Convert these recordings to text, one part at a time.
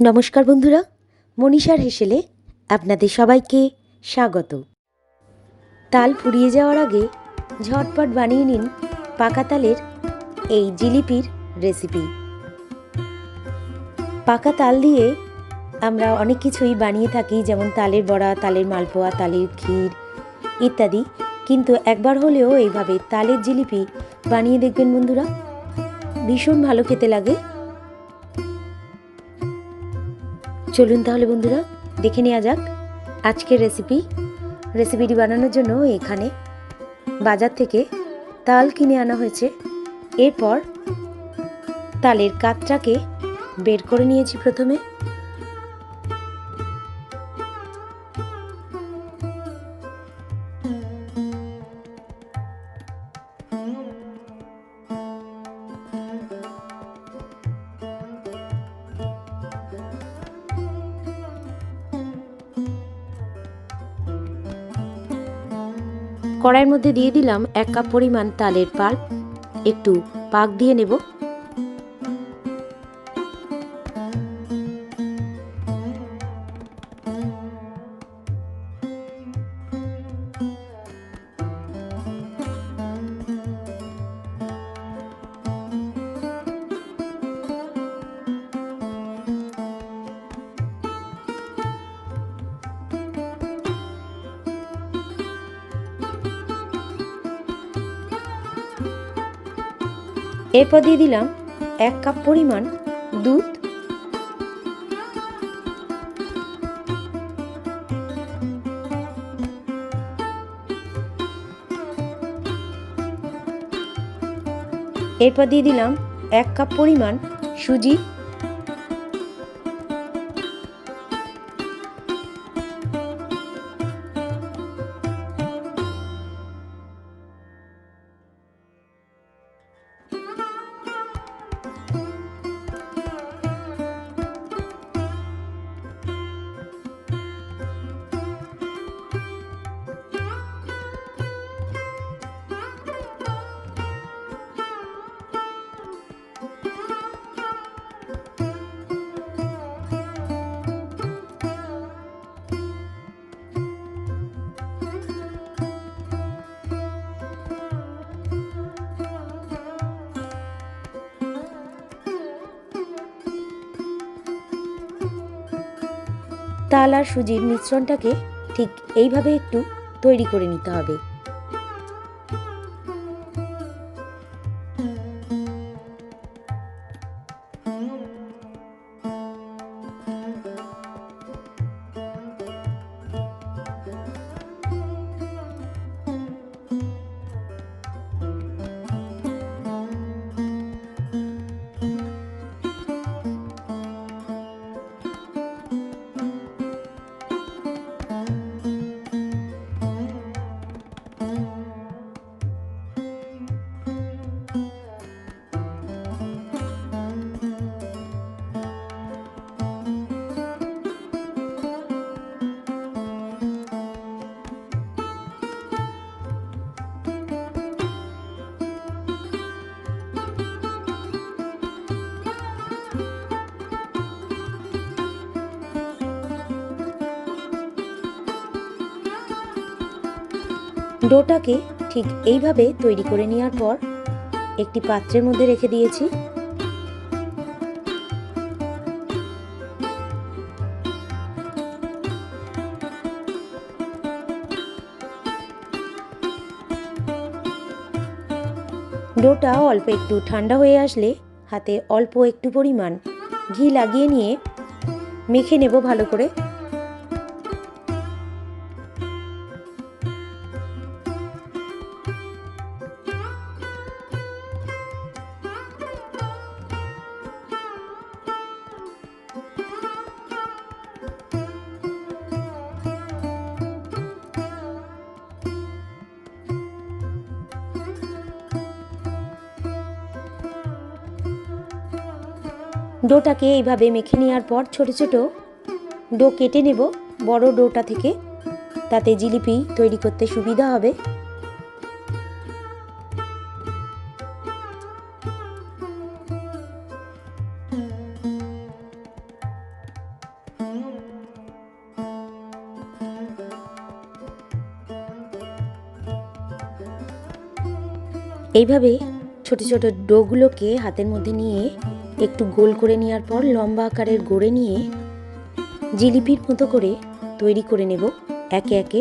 নমস্কার বন্ধুরা, মনীষার হেসেলে আপনাদের সবাইকে স্বাগত। তাল ফুরিয়ে যাওয়ার আগে ঝটপট বানিয়ে নিন পাকা তালের এই জিলিপির রেসিপি। পাকা তাল দিয়ে আমরা অনেক কিছুই বানিয়ে থাকি, যেমন তালের বড়া, তালের মালপোয়া, তালের ক্ষীর ইত্যাদি। কিন্তু একবার হলেও এইভাবে তালের জিলিপি বানিয়ে দেখবেন বন্ধুরা, ভীষণ ভালো খেতে লাগে। চলুন তাহলে বন্ধুরা, দেখে নেওয়া যাক আজকের রেসিপি রেসিপিটি বানানোর জন্য এখানে বাজার থেকে তাল কিনে আনা হয়েছে। এরপর তালের কাতটাকে বের করে নিয়েছি প্রথমে। কড়াইয়ের মধ্যে দিয়ে দিলাম এক কাপ পরিমাণ তালের পাল্প একটু পাক দিয়ে নেব। এরপর দিয়ে দিলাম এক কাপ পরিমাণ দুধ। এরপর দিয়ে দিলাম এক কাপ পরিমাণ সুজি। তাল আর সুজির মিশ্রণটাকে ঠিক এইভাবে একটু তৈরি করে নিতে হবে। ডোটাকে ঠিক এইভাবে তৈরি করে নেওয়ার পর একটি পাত্রের মধ্যে রেখে দিয়েছি। ডোটা অল্প একটু ঠান্ডা হয়ে আসলে হাতে অল্প একটু পরিমাণ ঘি লাগিয়ে নিয়ে মেখে নেব ভালো করে। ডোটাকে এইভাবে মেখে নেওয়ার পর ছোট ছোট ডো কেটে নেব, বড় ডোটা থেকে। তাতে জিলিপি তৈরি করতে সুবিধা হবে। এইভাবে ছোট ছোট ডোগুলোকে হাতের মধ্যে নিয়ে একটু গোল করে নেওয়ার পর লম্বা আকারের গড়ে নিয়ে জিলিপির মতো করে তৈরি করে নেব একে একে।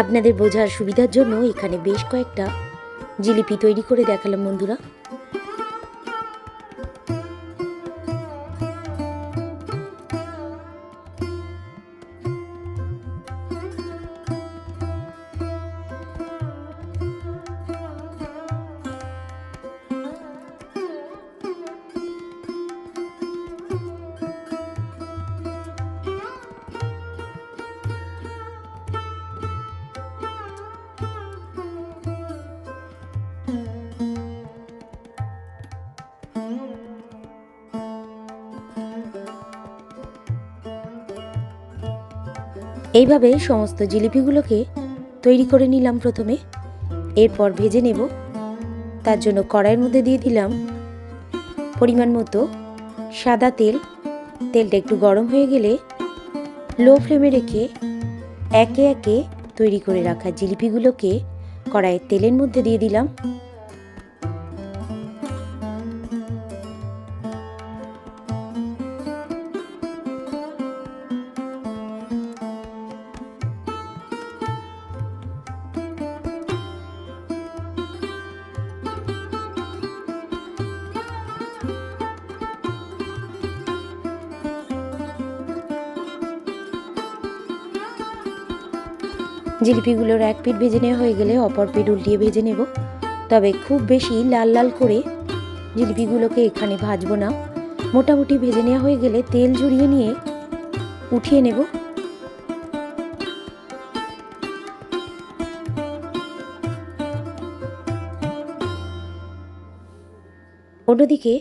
আপনাদের বোঝার সুবিধার জন্য এখানে বেশ কয়েকটা জিলিপি তৈরি করে দেখালাম বন্ধুরা। এইভাবে সমস্ত জিলিপিগুলোকে তৈরি করে নিলাম প্রথমে। এরপর ভেজে নেব। তার জন্য কড়াইয়ের মধ্যে দিয়ে দিলাম পরিমাণ মতো সাদা তেল। তেলটা একটু গরম হয়ে গেলে লো ফ্লেমে রেখে একে একে তৈরি করে রাখা জিলিপিগুলোকে কড়াইয়ের তেলের মধ্যে দিয়ে দিলাম। জিলিপিগুলোর এক পিঠ ভেজে নেওয়া হয়ে গেলে অপর পিঠ উল্টিয়ে ভেজে নেব। তবে খুব বেশি লাল লাল করে জিলিপিগুলোকে এখানে ভাজবো না। মোটামুটি ভেজে নেওয়া হয়ে গেলে তেল ঝরিয়ে নিয়ে উঠিয়ে নেব। অন্যদিকে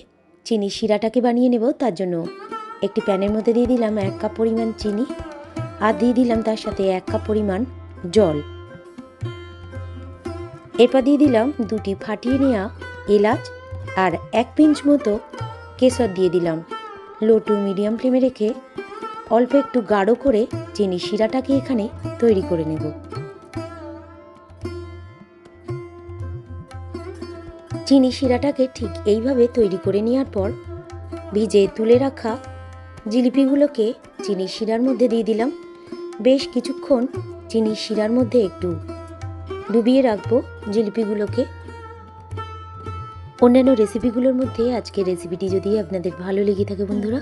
চিনি শিরাটাকে বানিয়ে নেব, তার জন্য একটি প্যানের মধ্যে দিয়ে দিলাম এক কাপ পরিমাণ চিনি। আর দিয়ে দিলাম তার সাথে এক কাপ পরিমাণ জল। এরপর দিয়ে দিলাম দুটি ফাটিয়ে নেওয়া এলাচ আর এক পিঞ্চ মতো কেশর দিয়ে দিলাম। লো টু মিডিয়াম ফ্লেমে রেখে অল্প একটু গাঢ় করে চিনি শিরাটাকে এখানে তৈরি করে নেব। চিনি শিরাটাকে ঠিক এইভাবে তৈরি করে নেওয়ার পর ভিজে তুলে রাখা জিলিপিগুলোকে চিনি শিরার মধ্যে দিয়ে দিলাম। বেশ কিছুক্ষণ চিনি শিরার মধ্যে একটু ডুবিয়ে রাখব জিলিপিগুলোকে। অন্যান্য রেসিপিগুলোর মধ্যে আজকের রেসিপিটি যদি আপনাদের ভালো লেগে থাকে বন্ধুরা,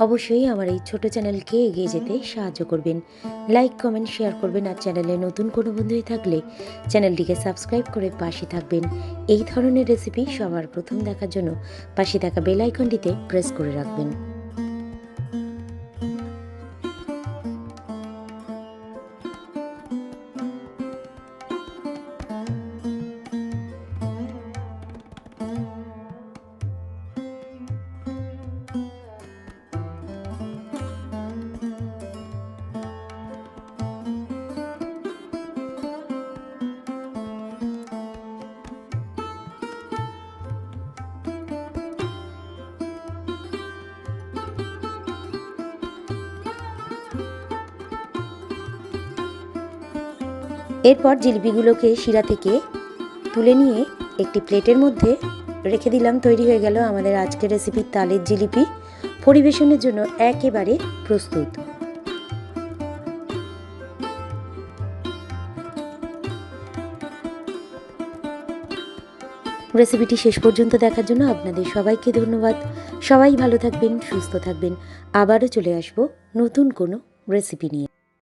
অবশ্যই আমার এই ছোট চ্যানেলকে এগিয়ে যেতে সাহায্য করবেন। লাইক, কমেন্ট, শেয়ার করবেন আর চ্যানেলে নতুন কোনো বন্ধুই থাকলে চ্যানেলটিকে সাবস্ক্রাইব করে পাশে থাকবেন। এই ধরনের রেসিপি সবার প্রথম দেখার জন্য পাশে থাকা বেল আইকনটিতে প্রেস করে রাখবেন। এরপর জিলিপিগুলোকে শিরা থেকে তুলে নিয়ে একটি প্লেটের মধ্যে রেখে দিলাম। তৈরি হয়ে গেল আমাদের আজকের রেসিপি তালের জিলিপি। পরিবেশনের জন্য একেবারে প্রস্তুত। রেসিপিটি শেষ পর্যন্ত দেখার জন্য আপনাদের সবাইকে ধন্যবাদ। সবাই ভালো থাকবেন, সুস্থ থাকবেন। আবারও চলে আসব নতুন কোনো রেসিপি নিয়ে।